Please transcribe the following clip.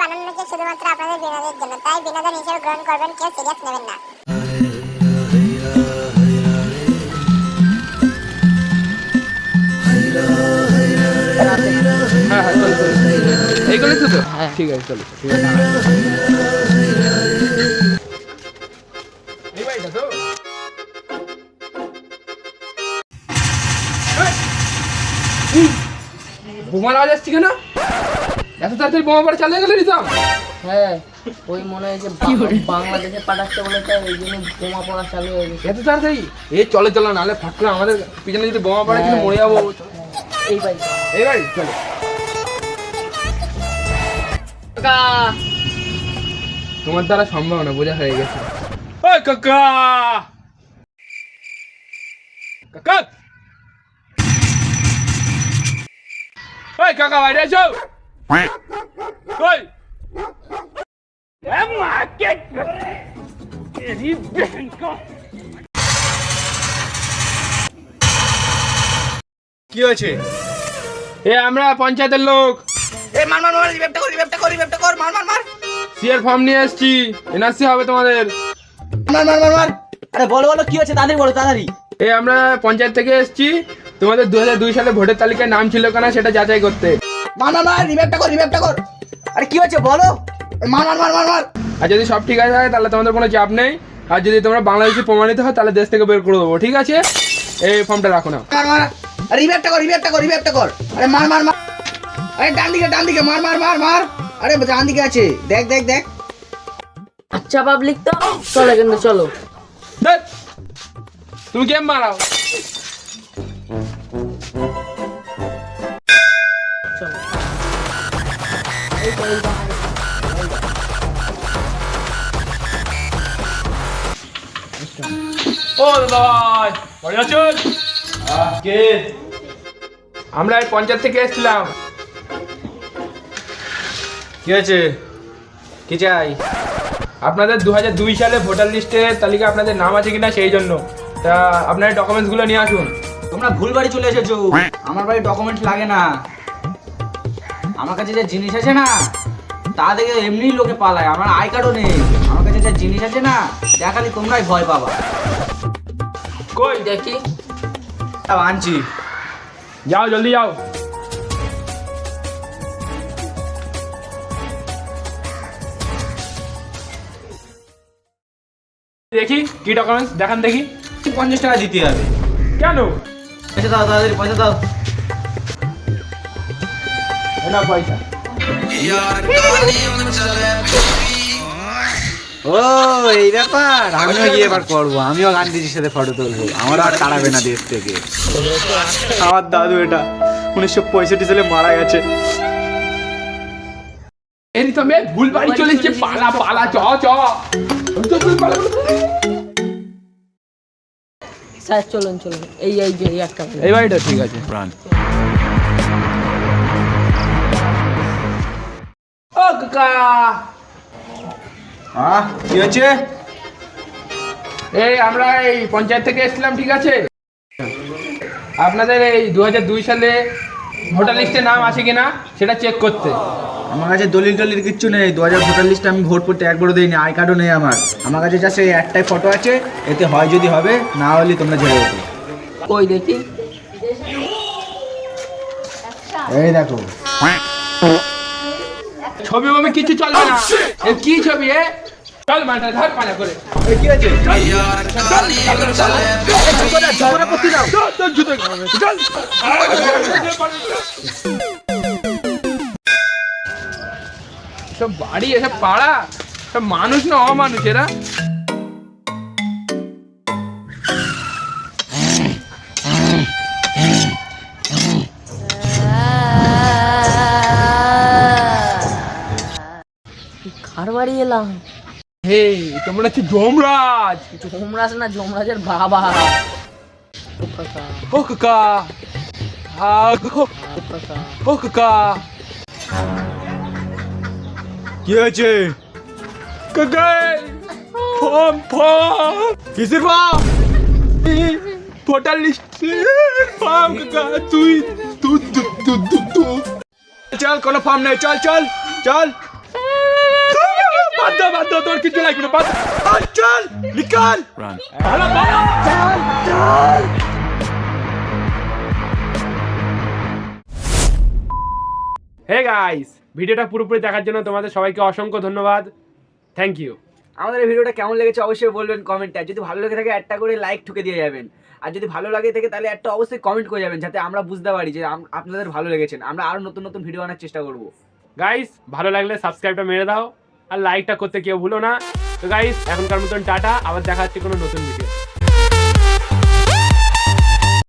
বানানো হয়েছে শুধুমাত্র আপনাদের বিনোদনের জন্য। তাই বিনোদন হিসেবে গ্রহণ করবেন কেউ সিরিয়াস নেবেন না। হ্যাঁ হ্যাঁ তো তো? ঠিক আছে চলো ঠিক আছে! বোমার আওয়াজ আসছে কেন? এত তাড়াতাড়ি বোমা পড়ে চালিয়ে গেলে নিতাম হ্যাঁ ওই মনে হয় যে বাংলাদেশে পাঠাচ্ছে বলে তাই ওই জন্য বোমা পড়া চালু হয়ে গেছে। এত তাড়াতাড়ি? এই চলে চলো নাহলে ফাটলে আমাদের পিছনে যদি বোমা পড়ে কিন্তু মরে যাব। এই বাড়ি। এই বাড়ি চলো। তোমার দ্বারা সম্ভব না বোঝা হয়ে গেছে। ওই কাকা! কাকা! ওই কাকা বাইরে আছো ওই কি হয়েছে? এ আমরা পঞ্চায়েতের লোক। এ মার মার মার রিভেপটা কর রিভেপটা কর রিভেপটা কর মার মার মার। সিএর ফর্ম নিয়ে এসেছি। এনআরসি হবে তোমাদের। মার মার মার মার। আরে বলো বলো কি হয়েছে? তাড়াতাড়ি বলো তাড়াতাড়ি। এই আমরা পঞ্চায়েত থেকে এসেছি। তোমাদের দু দুই সালে ভোটের তালিকায় নাম ছিল কিনা সেটা যাচাই করতে। মার মার মার রিভেপটা কর রিভেপটা কর। আরে কি হয়েছে বলো? মার মার মার মার মার। আর যদি সব ঠিক আছে তাহলে তোমাদের কোনো চাপ নেই। আর যদি তোমরা বাংলাদেশি প্রমাণিত হয় তাহলে দেশ থেকে বের করে দেবো ঠিক আছে? এই ফর্মটা রাখো না মার মার আরে রিভেপটা কর রিভেপটা কর রিভেপটা কর। আরে মার মার মার। আরে ডান দিকে ডান দিকে মার মার মার মার। আরে ডান দিকে আছে। দেখ দেখ দেখ। আচ্ছা পাবলিক তো। চলো কিন্তু চলো। তুমি গেম মারাও আমরা এই পঞ্চায়েত থেকে এসেছিলাম। কি হয়েছে? কি চাই? আপনাদের দু হাজার দুই সালে ভোটার লিস্টের তালিকা আপনাদের নাম আছে কিনা সেই জন্য। তা আপনার ডকুমেন্টসগুলো নিয়ে আসুন। তোমরা ভুল বাড়ি চলে এসেছ। আমার বাড়ি ডকুমেন্ট লাগে না। আমার কাছে যে জিনিস আছে না, তা দেখে এমনি লোকে পালায়। আমার আই কার্ডও নেই। যে জিনিস আছে না দেখালি তোমরাই ভয় পাবা। কই? দেখি। তাও আনছি। যাও জলদি যাও। দেখি কি ডকুমেন্টস দেখান দেখি। পঞ্চাশ টাকা দিতে হবে। কেন? পয়সা দাও তাড়াতাড়ি পয়সা দাও। না পয়সা। ও এই ব্যাপার। আমিও গিয়ে এবার করব। আমিও গান্ধীজির সাথে ফটো তুলবো। আমারও আর তাড়াবে না দেশ থেকে। আমার দাদু এটা। উনিশশো পঁয়ষট্টি সালে মারা গেছে। এরি তো মেয়ে ভুল বাড়ি চলে এসছে। পালা পালা চ চ। স্যার চলুন চলুন। এই এই যে এই একটা এই বাড়িটা ঠিক আছে। ও কাকা! আহ কি হয়েছে? এই আমরা এই পঞ্চায়েত থেকে এসেছিলাম ঠিক আছে? আপনাদের এই দু দুই সালে ভোটার লিস্টে নাম আছে কিনা সেটা চেক করতে। আমার কাছে দলিল টলিল কিচ্ছু নেই। দু হাজার ভোটার লিস্টে আমি ভোট করতে একবারও দিইনি আই কার্ডও নেই আমার। আমার কাছে জাস্ট এই একটাই ফটো আছে এতে হয় যদি হবে না হলে তোমরা ঝেড়ে দেবো কই দেখি? এই দেখো। ছবি বমি কিছু চলবে না। এ কি ছবি এ? চল মাঠে ধর পালা করে। এ কি আছে? চল, তোর জুতো চল। সব বাড়ি এসে পাড়া সব মানুষ না অমানুষ এরা? বাড়ি এলাম। হে তোমরা হচ্ছে যমরাজ? যমরাজ না যমরাজের বাবা। ও কাকা। ও কাকা। ও ও কাকা। কি হয়েছে? কাকা ফর্ম ফর্ম কিসের বাপ ভোটার লিস্ট। ফর্ম কাকা তুই তুই তুই তুই তুই চল কোনো ফর্ম নেই। চল চল চল। বাদ দাও বাদ দাও তোর কিছু লাগবে না বাদ। চল নিকাল। ভালো ভালো। হে গাইস ভিডিওটা পুরোপুরি দেখার জন্য তোমাদের সবাইকে অসংখ্য ধন্যবাদ। থ্যাংক ইউ আমাদের এই ভিডিওটা কেমন লেগেছে অবশ্যই বলবেন কমেন্টে যদি ভালো লেগে থাকে একটা করে লাইক ঠুকে দিয়ে যাবেন। আর যদি ভালো লাগে থাকে তাহলে একটা অবশ্যই কমেন্ট করে যাবেন যাতে আমরা বুঝতে পারি যে আম- আপনাদের ভালো লেগেছে। আমরা আরও নতুন নতুন ভিডিও আনার চেষ্টা করব। গাইস ভালো লাগলে সাবস্ক্রাইবটা মেরে দাও। আর লাইকটা করতে কেউ ভুলো না। তো গাইস এখনকার মতন টাটা, আবার দেখা হচ্ছে কোনো নতুন ভিডিও